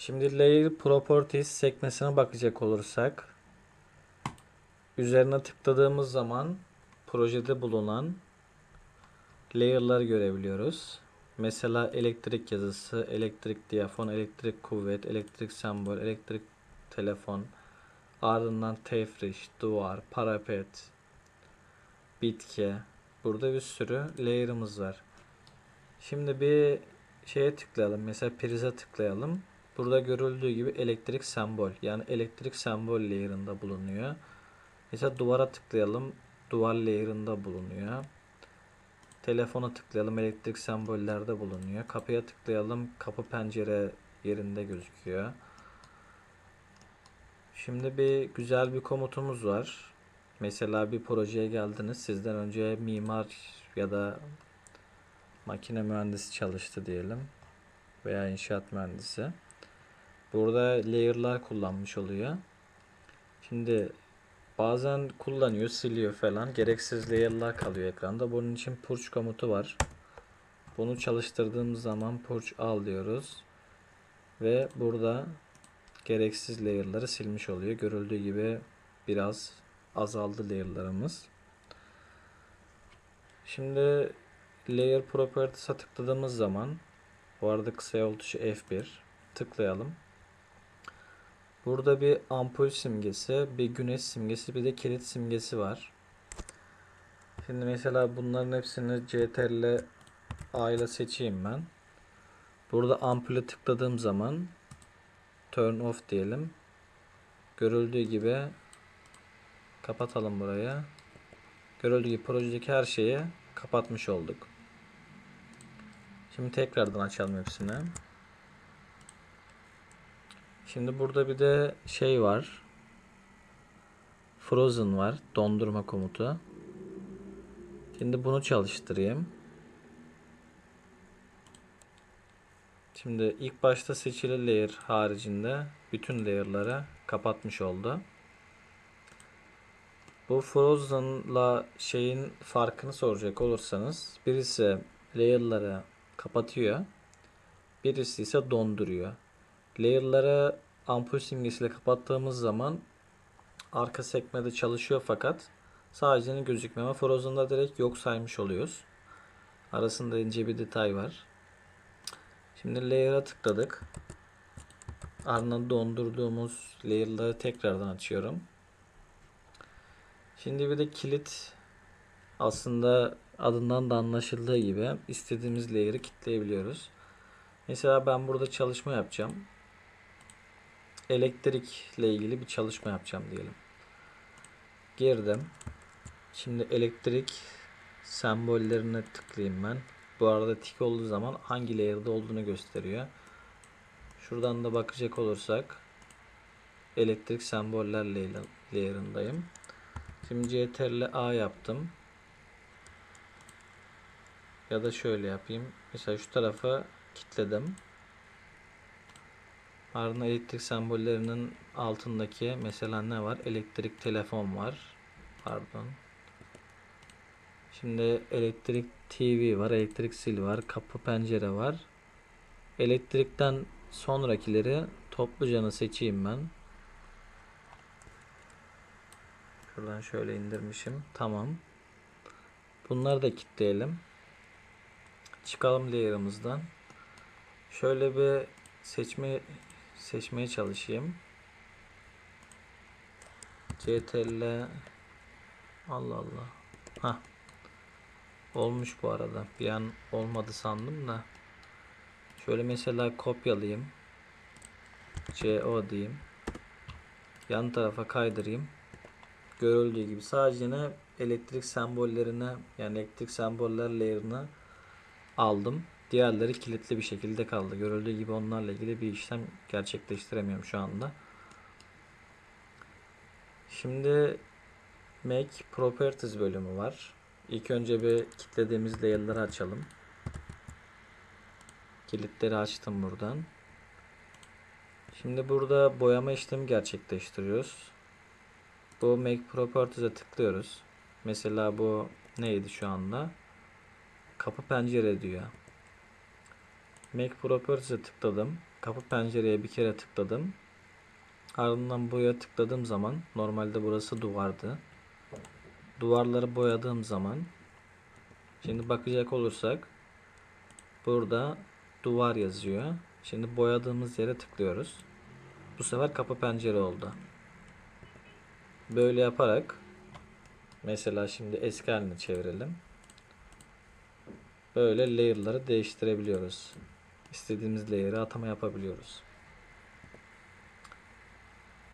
Şimdi Layer Properties sekmesine bakacak olursak üzerine tıkladığımız zaman projede bulunan layer'ları görebiliyoruz. Mesela elektrik yazısı, elektrik diyafon, elektrik kuvvet, elektrik sembol, elektrik telefon, ardından tefriş, duvar, parapet, bitki. Burada bir sürü layer'ımız var. Şimdi bir şeye tıklayalım. Mesela prize tıklayalım. Burada görüldüğü gibi elektrik sembol. Yani elektrik sembol layer'ında bulunuyor. Mesela duvara tıklayalım. Duvar layer'ında bulunuyor. Telefona tıklayalım. Elektrik sembollerde bulunuyor. Kapıya tıklayalım. Kapı pencere yerinde gözüküyor. Şimdi bir güzel bir komutumuz var. Mesela bir projeye geldiniz. Sizden önce mimar ya da makine mühendisi çalıştı diyelim. Veya inşaat mühendisi. Burada layer'lar kullanmış oluyor. Şimdi bazen kullanıyor, siliyor falan. Gereksiz layer'lar kalıyor ekranda. Bunun için purge komutu var. Bunu çalıştırdığımız zaman purge al diyoruz. Ve burada gereksiz layer'ları silmiş oluyor. Görüldüğü gibi biraz azaldı layer'larımız. Şimdi Layer Properties'a tıkladığımız zaman bu arada kısa yol tuşu F1 tıklayalım. Burada bir ampul simgesi, bir güneş simgesi, bir de kilit simgesi var. Şimdi mesela bunların hepsini CTRL A ile seçeyim ben. Burada ampule tıkladığım zaman turn off diyelim. Görüldüğü gibi kapatalım buraya. Görüldüğü gibi projedeki her şeyi kapatmış olduk. Şimdi tekrardan açalım hepsini. Şimdi burada bir de şey var. Frozen var. Dondurma komutu. Şimdi bunu çalıştırayım. Şimdi ilk başta seçili layer haricinde bütün layer'ları kapatmış oldu. Bu Frozen'la şeyin farkını soracak olursanız birisi layer'ları kapatıyor. Birisi ise donduruyor. Layer'ları ampul simgesiyle kapattığımız zaman arka sekmede çalışıyor fakat sadece gözükmeme Frozen'da direkt yok saymış oluyoruz. Arasında ince bir detay var. Şimdi layer'a tıkladık. Ardından dondurduğumuz layer'ları tekrardan açıyorum. Şimdi bir de kilit aslında adından da anlaşıldığı gibi istediğimiz layer'ı kilitleyebiliyoruz. Mesela ben burada çalışma yapacağım. Elektrikle ilgili bir çalışma yapacağım diyelim. Girdim. Şimdi elektrik sembollerine tıklayayım ben. Bu arada tik olduğu zaman hangi layer'da olduğunu gösteriyor. Şuradan da bakacak olursak elektrik semboller layer'ındayım. Şimdi CTRL A yaptım. Ya da şöyle yapayım. Mesela şu tarafa kilitledim. Ardından elektrik sembollerinin altındaki mesela ne var? Elektrik telefon var. Pardon. Şimdi elektrik TV var, elektrik sil var, kapı pencere var. Elektrikten sonrakileri toplucanı seçeyim ben. Şuradan şöyle indirmişim. Tamam. Bunları da kilitleyelim. Çıkalım layer'ımızdan. Şöyle bir seçme seçmeye çalışayım. CTRL Allah Allah. Ha. Olmuş bu arada. Bir an olmadı sandım da. Şöyle mesela kopyalayayım. CO diyeyim. Yan tarafa kaydırayım. Görüldüğü gibi sadece ne elektrik sembollerine yani elektrik semboller layer'ına aldım. Diğerleri kilitli bir şekilde kaldı. Görüldüğü gibi onlarla ilgili bir işlem gerçekleştiremiyorum şu anda. Şimdi Make Properties bölümü var. İlk önce bir kilitlediğimiz layer'ları açalım. Kilitleri açtım buradan. Şimdi burada boyama işlemi gerçekleştiriyoruz. Bu Make Properties'e tıklıyoruz. Mesela bu neydi şu anda? Kapı pencere diyor. Make Properties'e tıkladım. kapı pencereye bir kere tıkladım. Ardından boya tıkladığım zaman normalde burası duvardı. Duvarları boyadığım zaman şimdi bakacak olursak burada duvar yazıyor. Şimdi boyadığımız yere tıklıyoruz. Bu sefer kapı pencere oldu. Böyle yaparak mesela şimdi eski haline çevirelim. Böyle layer'ları değiştirebiliyoruz. İstediğimiz layer'ı atama yapabiliyoruz.